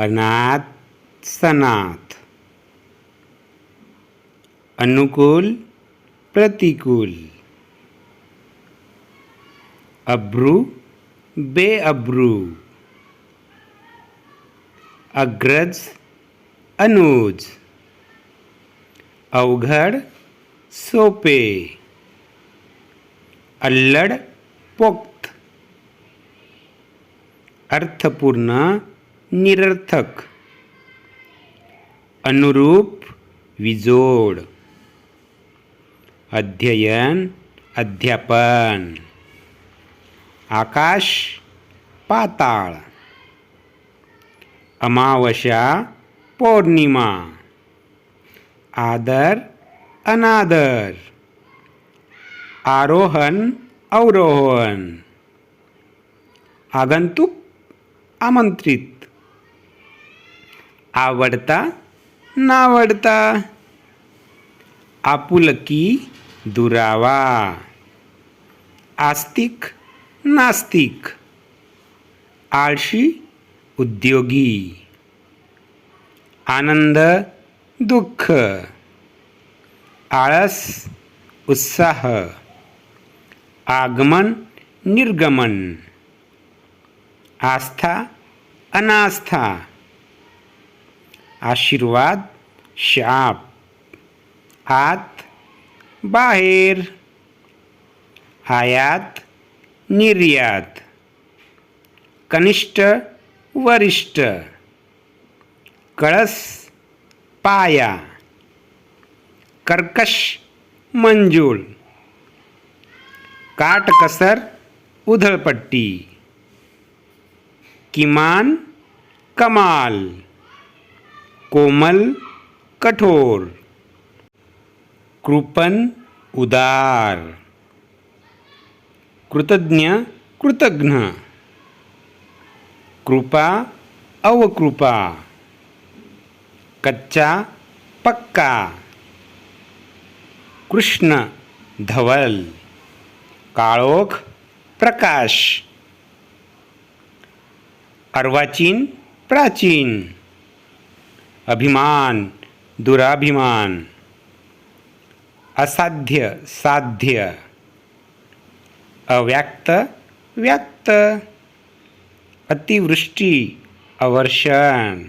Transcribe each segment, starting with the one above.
अनाथ सनाथ। अनुकूल प्रतिकूल। अब्रू बेअब्रू। अग्रज अनुज। अवघड सोपे। अल्लड पोक्त। अर्थपूर्ण निरर्थक. अनुरूप विजोड. अध्ययन अध्यापन. आकाश पाताळ. अमावस्या पौर्णिमा. आदर अनादर. आरोहण अवरोहण. आगंतुक आमंत्रित. आवडता, नावडता. आपुलकी, दुरावा. आस्तिक, नास्तिक. आळशी, उद्योगी. आनंद, दुःख. आळस, उत्साह. आगमन, निर्गमन. आस्था, अनास्था. आशीर्वाद शाप आत बाहेर। आयात निर्यात। कनिष्ठ, वरिष्ठ। कळस, पाया। कर्कश, मंजूळ। काटकसर, उधळपट्टी। किमान, कमाल। कोमल कठोर। कृपन उदार। कृतज्ञ कृतज्ञ कृपा अवकृपा। कच्चा पक्का। कृष्ण धवल। काळोख प्रकाश। अर्वाचीन प्राचीन। अभिमान दुराभिमान असाध्य साध्य अव्यक्त व्यक्त अतिवृष्टी अवर्षण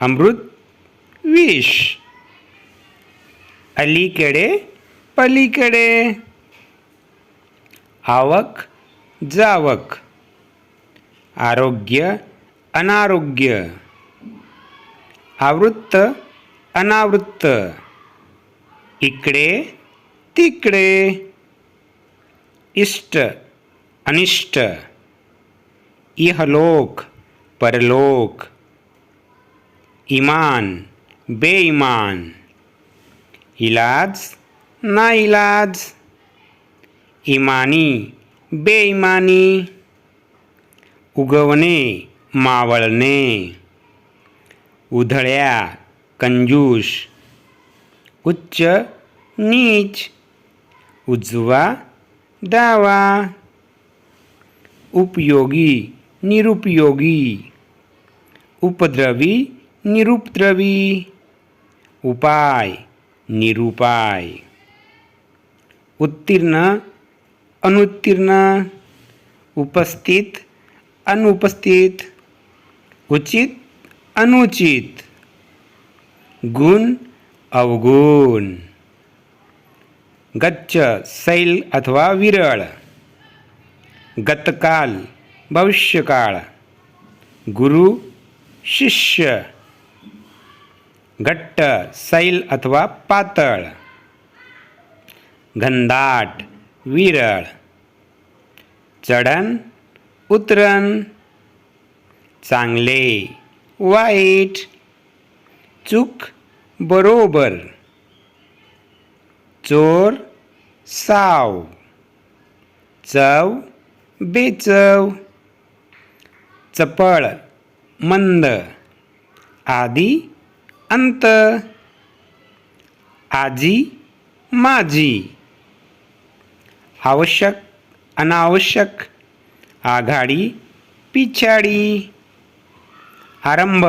अमृत विष अलीकडे पलीकडे आवक जावक आरोग्य अनारोग्य आवृत्त अनावृत्त. इकडे तिकडे. इष्ट अनिष्ट. इहलोक परलोक. इमान बेईमान इलाज ना इलाज इमानी बेईमानी उगवणे मावळणे. उधळ्या कंजूष उच्च नीच उजवा डावा उपयोगी निरुपयोगी उपद्रवी निरुपद्रवी उपाय निरुपाय उत्तीर्ण अनुत्तीर्ण उपस्थित अनुपस्थित उचित अनुचित. गुण अवगुण. गच्छ सैल अथवा विरळ. गतकाल भविष्यकाळ. गुरु शिष्य. घट्ट सैल अथवा पातळ. घनदाट विरळ. चढण उतरण. चांगले वाईट चूक बरोबर. चोर साव. चव बेचव. चपळ मंद. आधी अंत. आजी माझी आवश्यक अनावश्यक आघाडी पिछाडी. आरंभ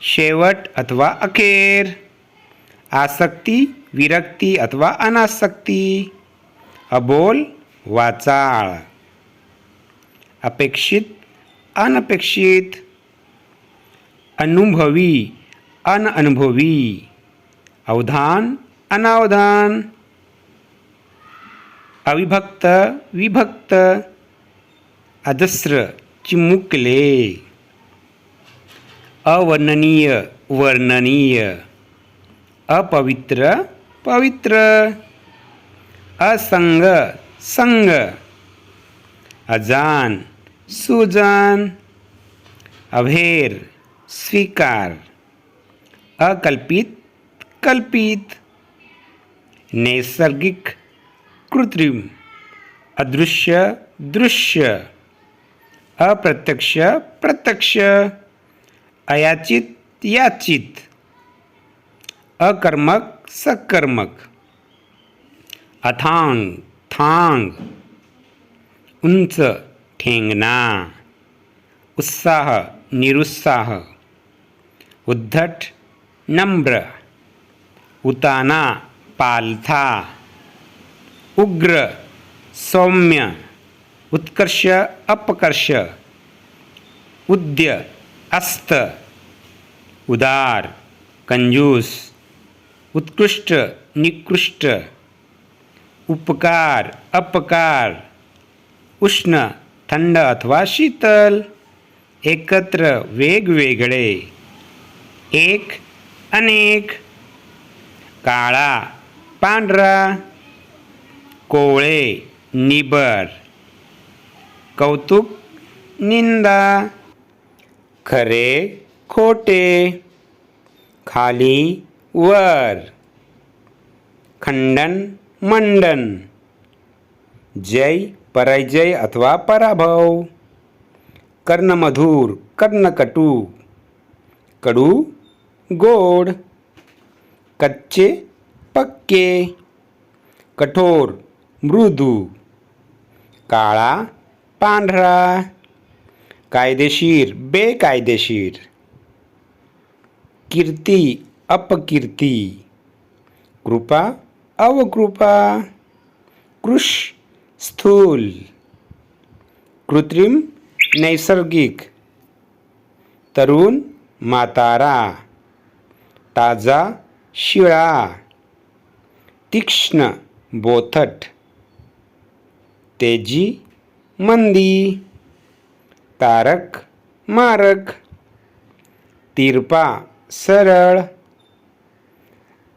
शेवट अथवा अखेर. आसक्ती विरक्ती अथवा अनासक्ती. अबोल वाचाळ. अपेक्षित अनपेक्षित. अनुभवी अनअनुभवी. अवधान अनावधान. अविभक्त विभक्त. अजस्र चिमुकले. અવર્ણનીય, વર્ણનીય. અપવિત્ર, પવિત્ર. અસંગ, સંગ. અજાન, સુજાન. અભેર, સ્વીકાર. અકલ્પિત, કલ્પિત. નૈસર્ગિક, કૃત્રિમ. અદૃશ્ય, દૃશ્ય. અપ્રત્યક્ષ, પ્રત્યક્ષ. अयाचित याचित। अकर्मक, सकर्मक। अथांग, थांग। उंच ठेंगणा उत्साह, निरुत्साह। उद्धट, नम्र। उताना, पालथा। उग्र, सौम्य। उत्कर्ष, अपकर्ष। उद्य, अस्त। उदार कंजूस उत्कृष्ट निकृष्ट उपकार अपकार उष्ण थंड अथवा शीतल एकत्र वेगवेगळे एक अनेक काळा पांढरा कोवळे निबर कौतुक निंदा खरे खोटे खाली वर खंडन मंडन जय पराजय अथवा पराभव कर्णमधुर कर्णकटू कडू गोड कच्चे पक्के कठोर मृदू काळा पांढरा कायदेशीर बेकायदेशीर. कीर्ती अपकीर्ती। कृपा अवकृपा। कृष स्थूल। कृत्रिम नैसर्गिक। तरुण मातारा। ताजा शिळा। तीक्ष्ण बोथट। तेजी मंदी। तारक मारक। तिरपा सरळ.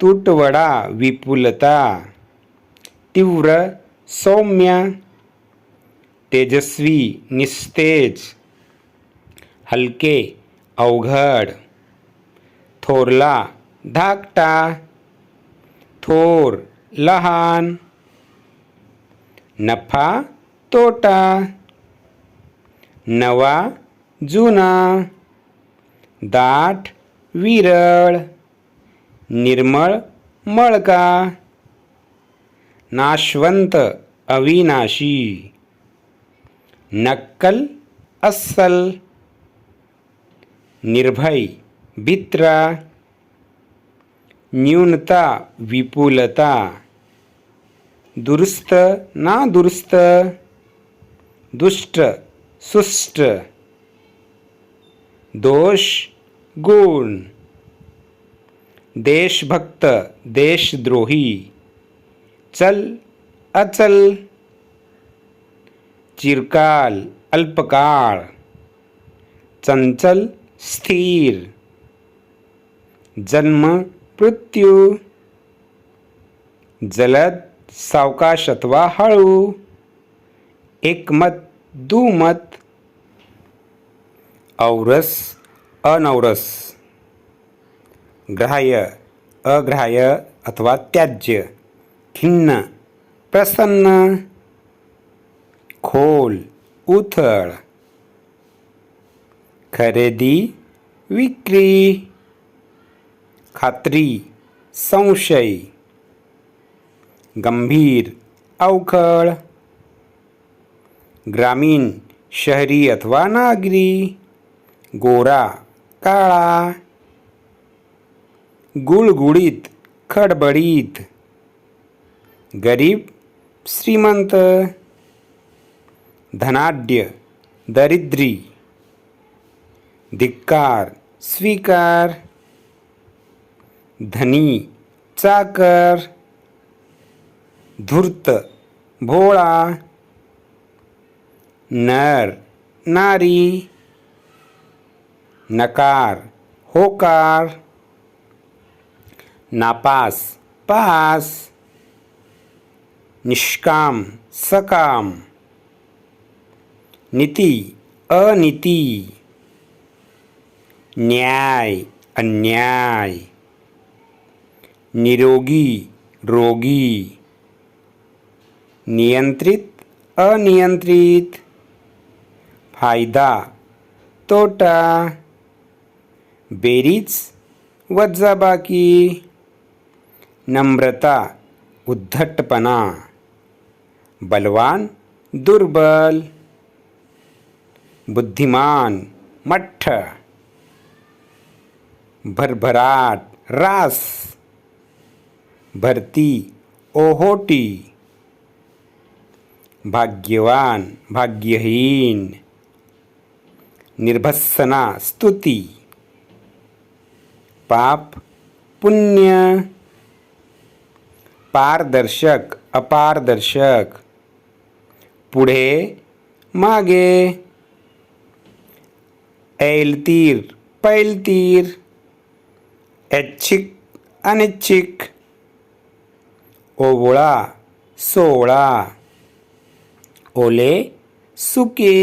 तुटवडा विपुलता. तीव्र सौम्य. तेजस्वी निस्तेज. हलके अवघड. थोरला धाकटा. थोर लहान. नफा तोटा. नवा जुना. दाट विरळ निर्मळ मळका नाशवंत अविनाशी नक्कल अस्सल निर्भय भित्रा न्यूनता विपुलता दुरुस्त ना दुरुस्त दुष्ट सुष्ट दोष गुण। देशभक्त देशद्रोही। चल अचल। चिरकाल अल्पकाळ। चंचल स्थिर। जन्म मृत्यू। जलद सावकाश अथवा हळू। एकमत दुमत। औरस अनौरस। ग्राह्य अग्राह्य अथवा त्याज्य खिन्न प्रसन्न खोल उथळ खरेदी विक्री खात्री संशय गंभीर अवखळ ग्रामीण शहरी अथवा नागरी गोरा काळा गुळगुळीत खडबडीत. गरीब श्रीमंत धनाढ्य दरिद्री. धिक्कार स्वीकार. धनी चाकर. धूर्त भोळा. नर नारी. નકાર, હોકાર, નાપાસ, પાસ, નિષ્કામ, સકામ, નીતિ, અનીતિ, ન્યાય, અન્યાય, નિરોગી, રોગી, નિયંત્રિત, અનિયંત્રિત, ફાયદા, તોટા बेरीज वजाबाकी नम्रता उद्धटपणा बलवान दुर्बल बुद्धिमान मठ्ठ भरभराट रास भरती ओहोटी भाग्यवान भाग्यहीन निर्भत्सना स्तुती. पाप पुण्य पारदर्शक अपारदर्शक पुढे मागे ऐलतीर पैलतीर ऐच्छिक अनिच्छिक ओवळा सोळा ओले सुके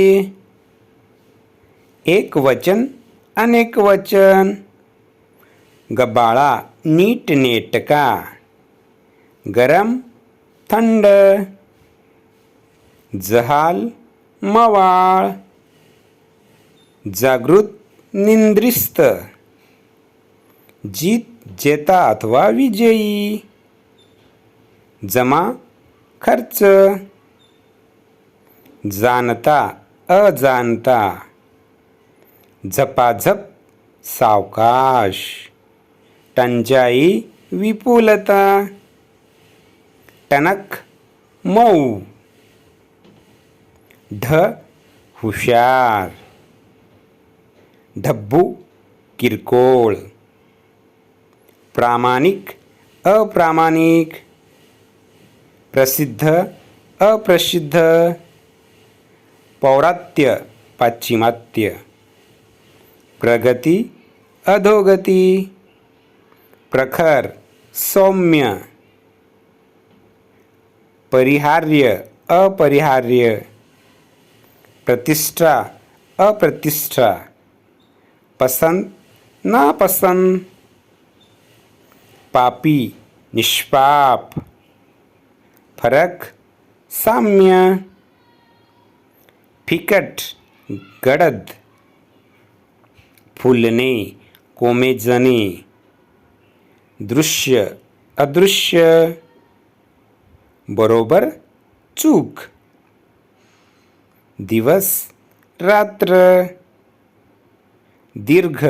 एक वचन अनेक वचन गबाळा नीट नेटका. गरम थंड. जहाल मवाळ. जागृत निंद्रिस्त. जीत जेता अथवा विजयी. जमा खर्च. जाणता अजाणता. झपाझप सावकाश. टंचाई विपुलता. टणक मऊ. ढ हुशार. ढब्बू किरकोळ. प्रामाणिक अप्रामाणिक. प्रसिद्ध अप्रसिद्ध. पौरात्य पाश्चिमात्य. प्रगती अधोगती. प्रखर सौम्य परिहार्य अपरिहार्य प्रतिष्ठा अप्रतिष्ठा पसंत नापसंत पापी निष्पाप फरक साम्य फिकट गडद फुलणे कोमेजणे दृश्य, अदृश्य, बरोबर चूक। दिवस, रात्र, दीर्घ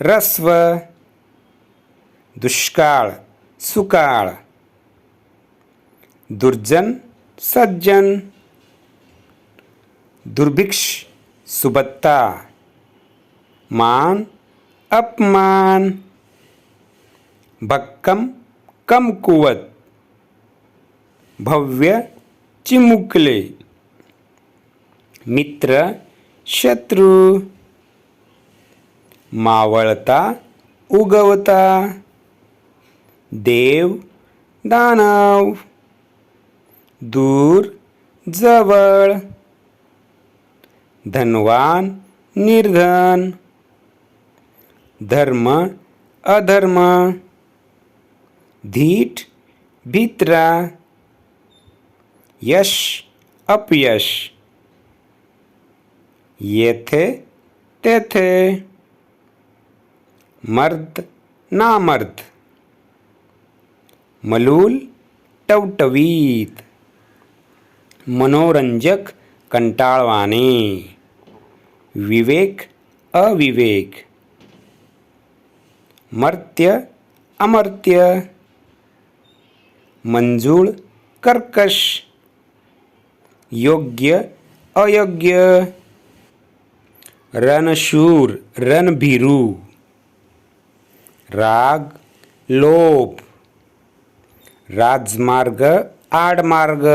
रस्व दुष्काळ, सुकाळ। दुर्जन, सज्जन। दुर्भिक्ष, सुबत्ता। मान, अपमान। भक्कम कमकुवत भव्य चिमुकले। मित्र शत्रू मावळता उगवता। देव दानव दूर जवळ। धनवान निर्धन। धर्म अधर्म। ધીઠ ભીતરા યશ અપયશ યેથે તેથે મર્દ નામર્દ મલૂલ ટવટવીત મનોરંજક કંટાળવાની વિવેક અવિવેક મર્ત્ય અમર્ત્ય मंजूळ कर्कश योग्य अयोग्य. रणशूर रणभीरू. राग लोभ राजमार्ग आडमार्ग.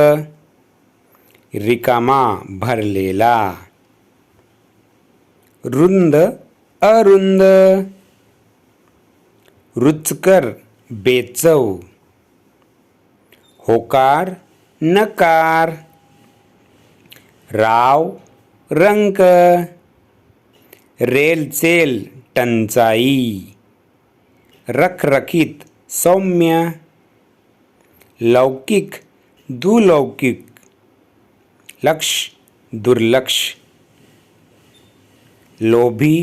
रिकामा भरलेला. रुंद अरुंद. रुचकर बेचव. होकार नकार राव रंक रेलचेल टंचाई रखरखीत सौम्य लौकिक दुलौकिक लक्ष दुर्लक्ष लोभी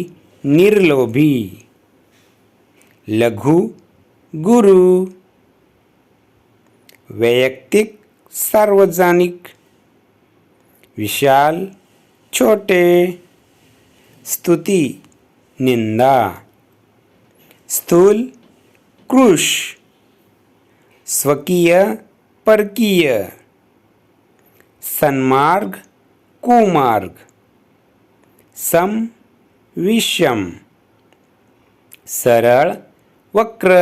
निर्लोभी लघु गुरु वैयक्तिक सार्वजनिक विशाल छोटे स्तुती निंदा स्थूल कृष स्वकीय परकीय सन्मार्ग कुमार्ग सम विषम सरळ वक्र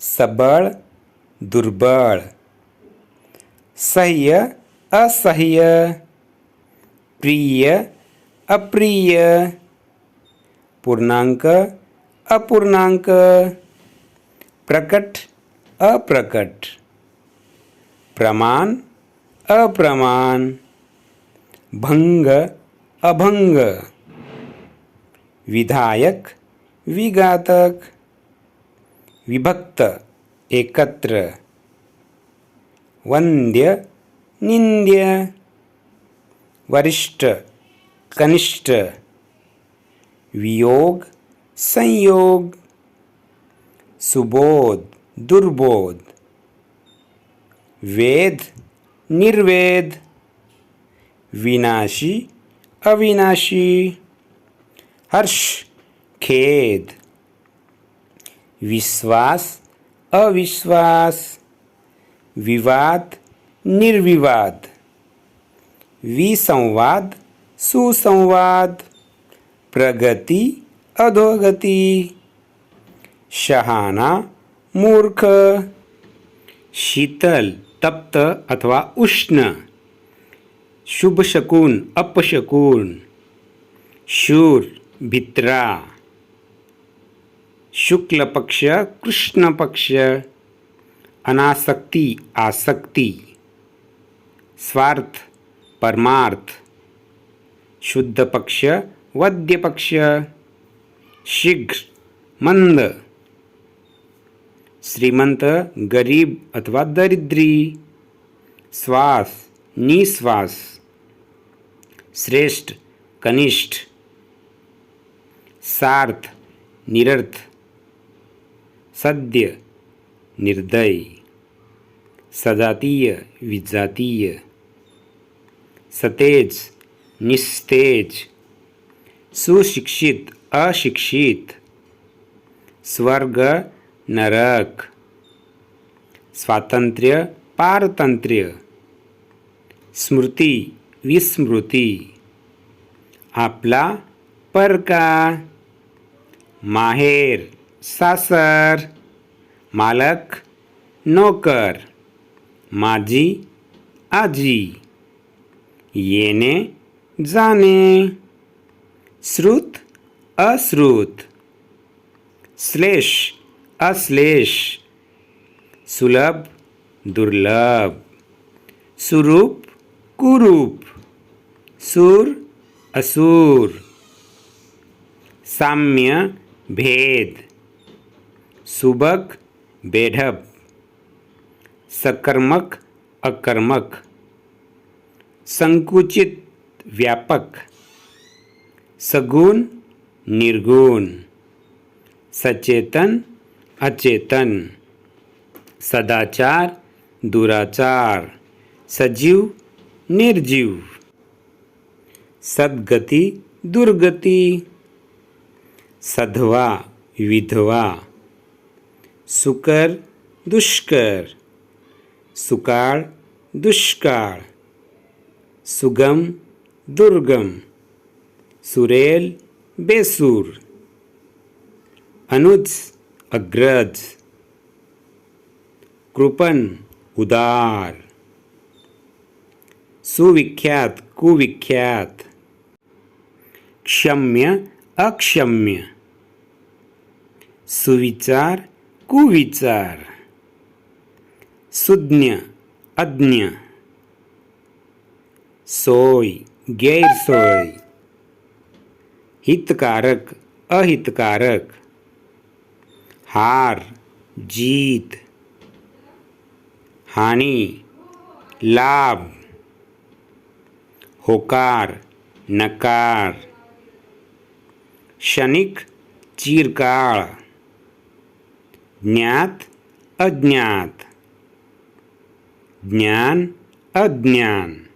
सबळ दुर्बळ. सह्य असह्य. प्रिय अप्रिय. पूर्णांक अपूर्णांक. प्रकट अप्रकट. प्रमाण अप्रमाण. भंग अभंग. विधायक विघातक. विभक्त. એકત્ર. વંદ્ય, નિંદ્ય. વરિષ્ઠ, કનિષ્ઠ. વિયોગ, સંયોગ. સુબોધ, દુર્બોધ. વેદ, નિર્વેદ. વિનાશી, અવિનાશી. હર્ષ, ખેદ. વિશ્વાસ अविश्वास। विवाद निर्विवाद। विसंवाद सुसंवाद। प्रगती अधोगती। शहाणा मूर्ख। शीतल तप्त अथवा उष्ण। शुभशकून अपशकून। शूर भित्रा। શુક્લ પક્ષ કૃષ્ણ પક્ષ અનાસક્તિ, આસક્તિ, સ્વાર્થ, પરમાર્થ શુદ્ધ પક્ષ વદ્ય પક્ષ શીઘ્ર, મંદ, શ્રીમંત, ગરીબ અથવા દરિદ્રી, શ્વાસ, નિશ્વાસ, શ્રેષ્ઠ, કનિષ્ઠ, સાર્થ, નિરર્થ सद्य निर्दय सजातीय विजातीय सतेज निस्तेज सुशिक्षित अशिक्षित स्वर्ग नरक स्वातंत्र्य पारतंत्र्य स्मृती विस्मृती आपला परका माहेर सासर मालक नोकर माझी आजी येणे जाणे श्रुत अश्रुत श्लेष अश्लेष सुलभ दुर्लभ सुरूप कुरूप सूर असूर साम्य भेद સુભક બેઢબ, સકર્મક, અકર્મક, સંકુચિત, વ્યાપક, સગુણ, નિર્ગુણ, સચેતન, અચેતન, સદાચાર, દુરાચાર, સજીવ, નિર્જીવ, સદગતિ, દુર્ગતિ, સધવા, વિધવા સુકર, દુષ્કર. સુકાળ, દુષ્કાળ. સુગમ, દુર્ગમ. સુરેલ, બેસૂર. અનુજ, અગ્રજ. કૃપન, ઉદાર. સુવિખ્યાત, કુવિખ્યાત. ક્ષમ્ય, અક્ષમ્ય. સુવિચાર कुविचार सुज्ञ अज्ञ सोय गैरसोय हितकारक अहितकारक हार जीत हानी लाभ होकार नकार क्षणिक चिरकाळ Днят – однят. Днян – однян.